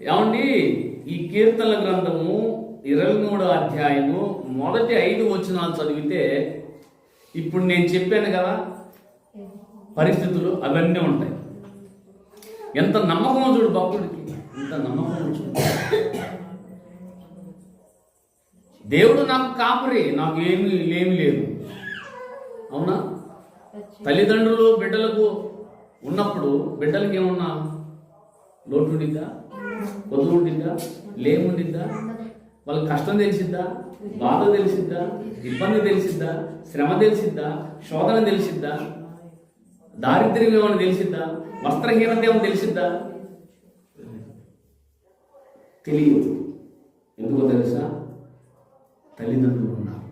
ఏమండి? ఈ కీర్తన గ్రంథము ఇరవై మూడో అధ్యాయము మొదటి ఐదు వచనాలు చదివితే ఇప్పుడు నేను చెప్పాను కదా పరిస్థితులు అవన్నీ ఉంటాయి. ఎంత నమ్మకం చూడు భక్తుడికి. ఎంత నమ్మకం చూడు. దేవుడు నాకు కాపరి నాకు ఏమి ఏమి లేదు. అవునా? తల్లిదండ్రులు బిడ్డలకు ఉన్నప్పుడు బిడ్డలకి ఏమన్నా లోటుడిగా ఉండిద్దా ఉండిద్దా లేముండిద్దా వాళ్ళకి కష్టం తెలిసిద్దా? బాధ తెలిసిద్దా? ఇబ్బంది తెలిసిద్దా? శ్రమ తెలిసిద్దా? శోధన తెలిసిద్దా? దారిద్ర్యం ఏమైనా తెలిసిద్దా? వస్త్రహీనత ఏమైనా తెలిసిద్దా? తెలియదు. ఎందుకో తెలుసా? తల్లిదండ్రులు ఉన్నారు.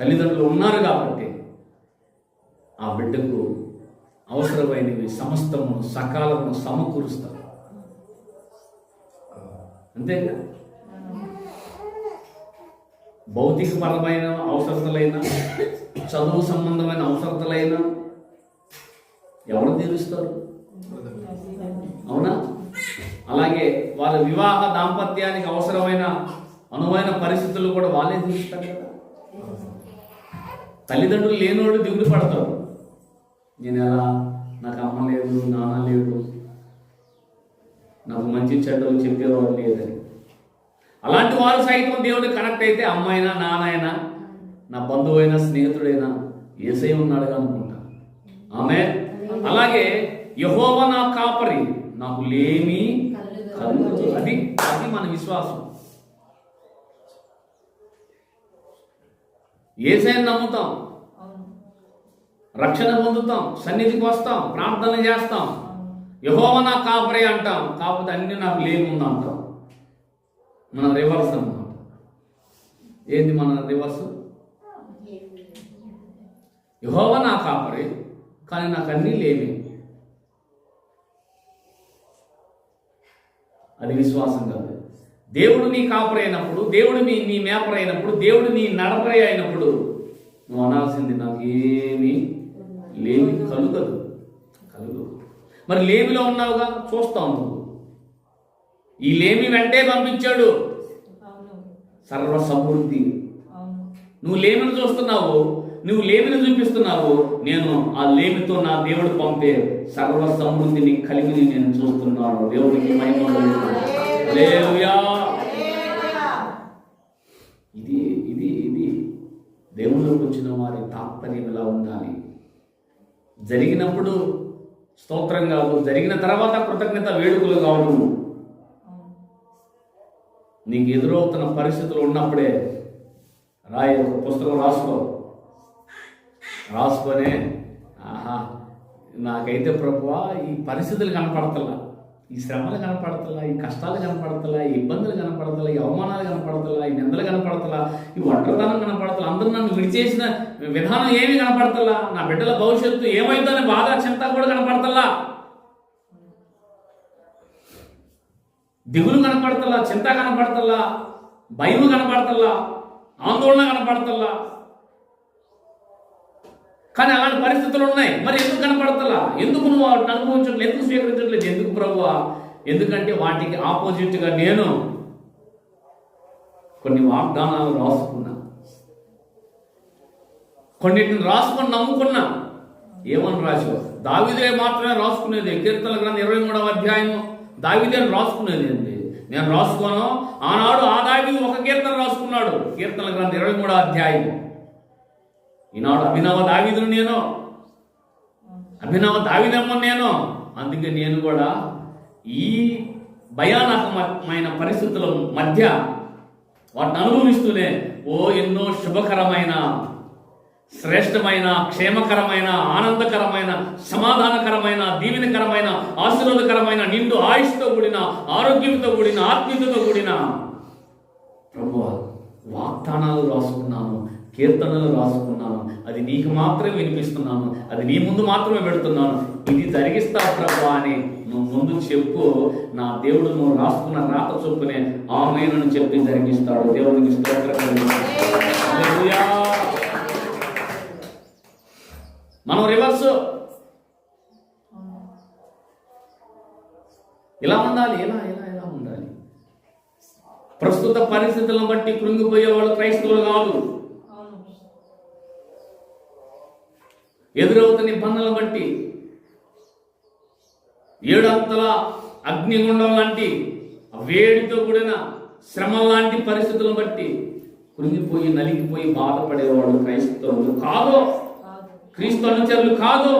తల్లిదండ్రులు ఉన్నారు కాబట్టి ఆ బిడ్డకు అవసరమైనవి సమస్తము సకాలము సమకూరుస్తారు. అంతేగా భౌతికపరమైన అవసరతలైన చదువు సంబంధమైన అవసరతలైన ఎవరు తీరుస్తారు? అవునా? అలాగే వాళ్ళ వివాహ దాంపత్యానికి అవసరమైన అనువైన పరిస్థితులు కూడా వాళ్ళే తీరుస్తారు కదా. తల్లిదండ్రులు లేనోళ్ళు దిగులు పడతారు. నేను ఎలా? నాకు అమ్మ లేదు నాన్న లేదు. నాకు మంచి చెడ్డలు చెప్పేవారు లేదని అలాంటి వారు సైతం దేవుడికి కనెక్ట్ అయితే అమ్మాయినా నాన్నైనా నా బంధువైనా స్నేహితుడైనా ఏసై ఉన్నాడుగా అనుకుంటా. ఆమె అలాగే యహోవ నా కాపరి నాకు లేమి అది అది మన విశ్వాసం. ఏసైని నమ్ముతాం. రక్షణ పొందుతాం. సన్నిధికి వస్తాం. ప్రార్థన చేస్తాం. యహోవ నా కాపరే అంటాం. కాకపోతే అన్ని నాకు లేముంది అంటాం. మన రివర్స్ అన్నమాట. ఏంది మన రివర్స్ యహోవ నా కాపరే కానీ నాకు అన్నీ లేవి అది విశ్వాసం కాదు. దేవుడు నీ కాపరి అయినప్పుడు దేవుడు నీ నీ మేపర్ అయినప్పుడు దేవుడు నీ నడపరే అయినప్పుడు నువ్వు అనాల్సింది నాకు ఏమీ లేమి కలుగదు. కలుగు మరి లేమిలో ఉన్నావుగా? చూస్తావు నువ్వు ఈ లేమి వెంటే పంపించాడు. సర్వ సమృద్ధి నువ్వు లేమిని చూస్తున్నావు. నువ్వు లేమిని చూపిస్తున్నావు. నేను ఆ లేమితో నా దేవుడు పంపే సర్వ సమృద్ధిని కలిగి నేను చూస్తున్నాను. దేవుడికి మహిమ ఇది ఇది ఇది దేవుళ్ళకి వచ్చిన వారి తాత్పర్యం ఎలా ఉండాలి? జరిగినప్పుడు స్తోత్రం కాదు జరిగిన తర్వాత కృతజ్ఞత వేడుకలు కావు నీకు ఎదురవుతున్న పరిస్థితులు ఉన్నప్పుడే రాయి ఒక పుస్తకం రాసుకో. రాసుకొనే ఆహా నాకైతే ప్రభువా ఈ పరిస్థితులు కనపడతలా. ఈ శ్రమలు కనపడతలా ఈ కష్టాలు కనపడతలా ఈ ఇబ్బందులు కనపడతలా ఈ అవమానాలు కనపడతలా ఈ నిందలు కనపడతలా ఈ ఒంటరితనం కనపడతలా అందరూ నన్ను విడిచేసిన విధానం ఏమి కనపడతలా నా బిడ్డల భవిష్యత్తు ఏమైందనే బాధ చింత కూడా కనపడతలా. దిగులు కనపడతలా చింత కనపడతలా భయం కనపడతలా ఆందోళన కనపడతలా. కానీ అలాంటి పరిస్థితులు ఉన్నాయి. మరి ఎందుకు కనపడతలా? ఎందుకు నువ్వు అనుభవించట్లేదు ఎందుకు స్వీకరించట్లేదు ఎందుకు ప్రభు ఎందుకంటే వాటికి ఆపోజిట్గా నేను కొన్ని వాగ్దానాలు రాసుకున్నా. కొన్నిటిని రాసుకొని నమ్ముకున్నా. ఏమని రాసావు దావిదే మాత్రమే రాసుకునేది. కీర్తన గ్రంథం ఇరవై మూడవ అధ్యాయం దావిదే రాసుకునేది అండి నేను రాసుకోను. ఆనాడు ఆ దావి ఒక కీర్తన రాసుకున్నాడు. కీర్తన గ్రంథం ఇరవై మూడవ అధ్యాయం ఈనాడు అభినవ దావిదును నేను. అభినవ దావిదమ్మ నేను. అందుకే నేను కూడా ఈ భయానకమైన పరిస్థితుల మధ్య వాటిని అనుభవిస్తూనే ఓ ఎన్నో శుభకరమైన శ్రేష్టమైన క్షేమకరమైన ఆనందకరమైన సమాధానకరమైన దీవెనకరమైన ఆశీర్వాదకరమైన నిండు ఆయుష్తో కూడిన ఆరోగ్యంతో కూడిన ఆత్మీయతతో కూడిన. ప్రభు వాగ్దానాలు రాసుకున్నాను. కీర్తనలు రాసుకున్నాను. అది నీకు మాత్రమే వినిపిస్తున్నాను. అది నీ ముందు మాత్రమే పెడుతున్నాను. ఇది జరిగిస్తా ప్రభా అని నువ్వు ముందు చెప్పు. నా దేవుడు నువ్వు రాసుకున్న రాత చొప్పునే ఆమెను చెప్పి జరిగిస్తాడు దేవుడికి స్తోత్రం మనం రివర్స్. ఇలా ఉండాలి? ఇలా ఇలా ఇలా ఉండాలి? ప్రస్తుత పరిస్థితులను బట్టి కృంగిపోయే వాళ్ళు క్రైస్తవులు కాదు అవును ఎదురవుతున్న ఇబ్బందులను బట్టి ఏడంతల అగ్నిగుండం లాంటి వేడితో కూడిన శ్రమ లాంటి పరిస్థితులను బట్టి కృంగిపోయి నలిగిపోయి బాధపడేవాళ్ళు క్రైస్తవులు కాదు. క్రీస్తు అనుచరులు కాదు.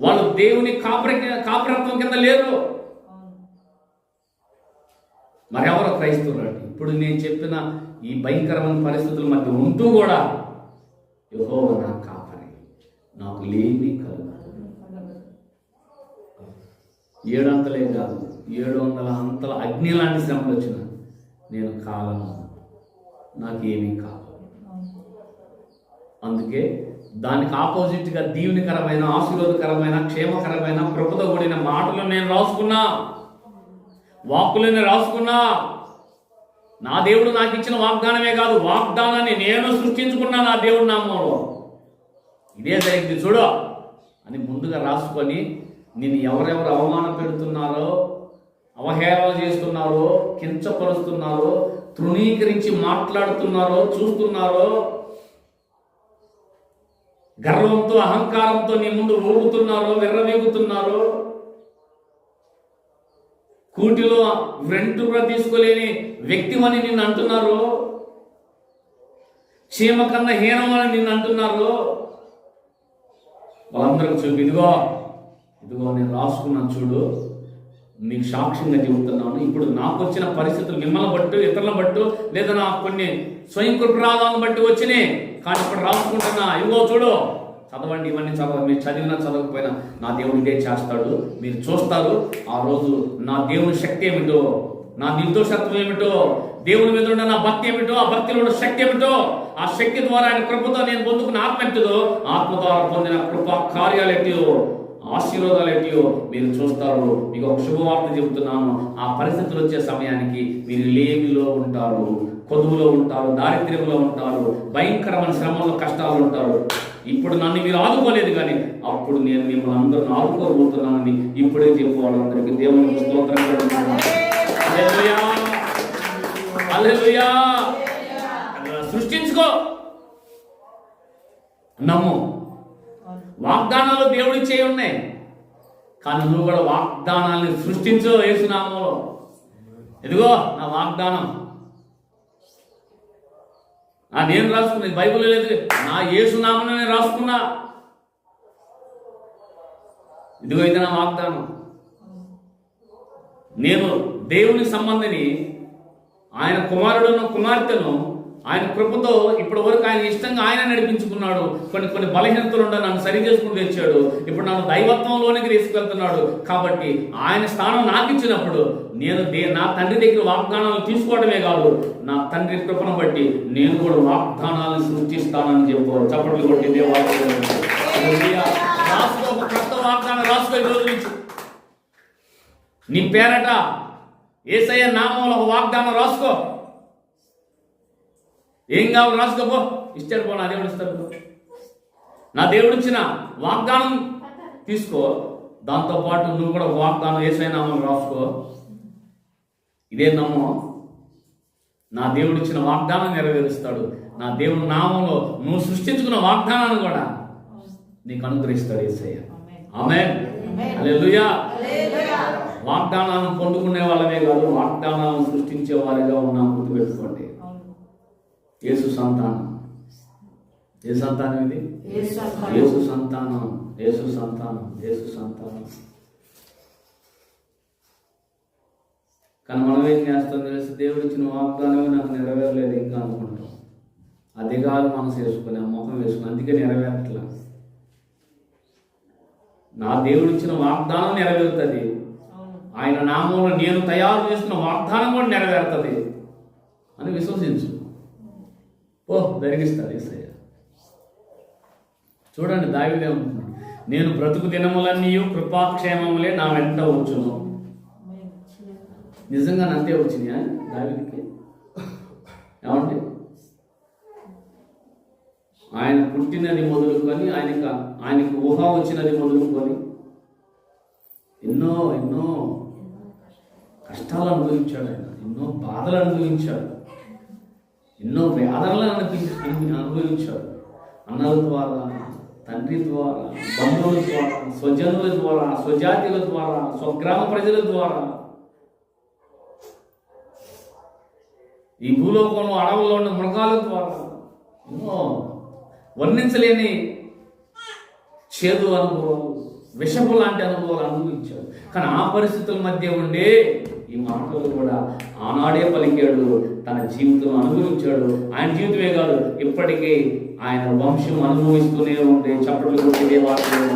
వాళ్ళు దేవుని కాపర కాపరత్వం కింద లేరు. మరెవరో క్రైస్తవులు ఇప్పుడు నేను చెప్పిన ఈ భయంకరమైన పరిస్థితుల మధ్య ఉంటూ కూడా యహోవ నా కాపరి నాకు లేమి కలగదు. ఏడు అంతలే కాదు ఏడు వందల అంతల అగ్ని లాంటి శ్రమలు వచ్చిన నేను కాలను నాకేమీ కాదు. అందుకే దానికి ఆపోజిట్గా దీవునికరమైన ఆశీర్వాదకరమైన క్షేమకరమైన కృపతో కూడిన మాటలు నేను రాసుకున్నా. వాక్కులను రాసుకున్నా. నా దేవుడు నాకు ఇచ్చిన వాగ్దానమే కాదు వాగ్దానాన్ని నేను సృష్టించుకున్నా నా దేవుడు నామంలో. ఇదే జరిగింది చూడు. అని ముందుగా రాసుకొని నిన్ను ఎవరెవరు అవమానం పెడుతున్నారో అవహేళన చేస్తున్నారో కించపరుస్తున్నారో తృణీకరించి మాట్లాడుతున్నారో చూస్తున్నారో గర్వంతో అహంకారంతో నీ ముందు ఊగుతున్నారో విర్రవీగుతున్నారో కూటిలో కూడా తీసుకోలేని వ్యక్తిమని నిన్ను అంటున్నారు? చీమ కన్నా హీనమని నిన్ను అంటున్నారు? వాళ్ళందరికి చూపు ఇదిగో ఇదిగో నేను రాసుకున్నాను చూడు నీకు సాక్ష్యంగా చెబుతున్నాను ఇప్పుడు నాకు వచ్చిన పరిస్థితులు మిమ్మల్ని బట్టు ఇతరులను బట్టు లేదా నాకు కొన్ని స్వయం కృపరాధాలను బట్టి వచ్చినాయి. కానీ ఇప్పుడు రాసుకుంటున్నా. ఇదిగో చూడు చదవండి ఇవన్నీ చదవ మీరు చదివినా చదవకపోయినా నా దేవుడు ఇదే చేస్తాడు మీరు చూస్తారు. ఆ రోజు నా దేవుని శక్తి ఏమిటో నా నిర్దోషత్వం ఏమిటో దేవుని మీద ఉన్న నా భక్తి ఏమిటో ఆ భక్తిలో ఉన్న శక్తి ఏమిటో ఆ శక్తి ద్వారా ఆయన కృపతో నేను పొందుకున్న ఆత్మ ఎట్టిదో ఆత్మ ద్వారా పొందిన కృప కార్యాలు ఎట్టిదో ఆశీర్వాదాలు ఎట్టియో మీరు చూస్తారు. మీకు ఒక శుభవార్త చెబుతున్నాను. ఆ పరిస్థితులు వచ్చే సమయానికి మీరు లేమిలో ఉంటారు కొదువులో ఉంటారు దారిద్ర్యంలో ఉంటారు భయంకరమైన శ్రమలో కష్టాలు ఉంటారు. ఇప్పుడు నన్ను మీరు ఆదుకోలేదు కానీ అప్పుడు నేను మిమ్మల్ని అందరూ ఆదుకోబోతున్నానని ఇప్పుడే చెప్పు వాళ్ళందరికీ దేవుని స్తోత్రం సృష్టించుకో. నమ్ము. వాగ్దానాలు దేవుడి ఉన్నాయి. కానీ నువ్వు కూడా వాగ్దానాన్ని సృష్టించు యేసునామంలో. ఇదిగో నా వాగ్దానం. నేను రాసుకున్నది బైబుల్ లేదు. నా యేసునామని నేను రాసుకున్నా. ఇదిగో ఇది నా వాగ్దానం. నేను దేవుని సంబంధిని ఆయన కుమారుడును కుమార్తెను ఆయన కృపతో ఇప్పటి వరకు ఆయన ఇష్టంగా ఆయన నడిపించుకున్నాడు. కొన్ని కొన్ని బలహీనతలు ఉండ నన్ను సరి చేసుకుని తెచ్చాడు. ఇప్పుడు నన్ను దైవత్వంలోనికి తీసుకెళ్తున్నాడు. కాబట్టి ఆయన స్థానం నాకు ఇచ్చినప్పుడు నేను నా తండ్రి దగ్గర వాగ్దానాలు తీసుకోవడమే కాదు నా తండ్రి కృపను బట్టి నేను కూడా వాగ్దానాలను సృష్టిస్తానని చెప్పు చప్పట్లు కొట్టి రాసుకో కొత్త వాగ్దానం రాసుకో రోజు నుంచి. నీ పేరట ఏసయ్య నామంలో ఒక వాగ్దానం రాసుకో. ఏం కావాలి రాసుకోపో ఇచ్చాడు పో నా దేవుడు ఇస్తాడు. నా దేవుడు ఇచ్చిన వాగ్దానం తీసుకో. దాంతో పాటు నువ్వు కూడా వాగ్దానం ఏసై నామం రాసుకో. ఇదే నమ్మో. నా దేవుడు ఇచ్చిన వాగ్దానం నెరవేరుస్తాడు. నా దేవుడి నామంలో నువ్వు సృష్టించుకున్న వాగ్దానాన్ని కూడా నీకు అనుగ్రహిస్తాడు ఏసయ్య. ఆమె హల్లెలూయా. వాగ్దానాలను పొందుకునే వాళ్ళమే కాదు వాగ్దానాలను సృష్టించే వారిగా ఉన్నాం గుర్తుపెట్టుకోండి. యేసు సంతానం. ఏ సంతానం ఇది? యేసు సంతానం. యేసు సంతానం. యేసు సంతానం. కానీ మనం ఏం చేస్తాం తెలిసి? దేవుడు ఇచ్చిన వాగ్దానమే నాకు నెరవేరలేదు ఇంకా అనుకుంటాం. అది కాదు మనసు వేసుకుని ఆ ముఖం వేసుకుని అందుకే నెరవేరట్లా. నా దేవుడు ఇచ్చిన వాగ్దానం నెరవేరుతుంది. ఆయన నామంలో నేను తయారు చేసిన వాగ్దానం కూడా నెరవేరుతుంది అని విశ్వసించు. ఓ ధరిగిస్తాడు ఏసయ్య. చూడండి దావిదే ఉంటున్నాడు నేను బ్రతుకు దినములన్నీ కృపాక్షేమములే నా వెంట వచ్చును నిజంగా అంతే వచ్చినాయా దావిదికి? ఏమండి? ఆయన పుట్టినది మొదలుకొని ఆయనకు ఆయనకు ఊహ వచ్చినది మొదలుకొని ఎన్నో ఎన్నో కష్టాలు అనుభవించాడు ఆయన. ఎన్నో బాధలు అనుభవించాడు. ఎన్నో వేదనలు అనిపించి అనుభవించాడు. అన్నల ద్వారా తండ్రి ద్వారా బంధువుల ద్వారా స్వజనుల ద్వారా స్వజాతిల ద్వారా స్వగ్రామ ప్రజల ద్వారా. ఈ భూలోకంలో అడవుల్లో ఉన్న మృగాల ద్వారా ఎన్నో వర్ణించలేని చేదు అనుభవాలు విషపు లాంటి అనుభవాలు అనుభవించాడు. కానీ ఆ పరిస్థితుల మధ్య ఉండే ఈ మాటలు కూడా ఆనాడే పలికాడు తన జీవితం అనుభవించాడు. ఆయన జీవితమే కాదు ఇప్పటికీ ఆయన వంశం అనుభవిస్తూనే ఉండే చప్పట్లు కొట్టి దేవాలయం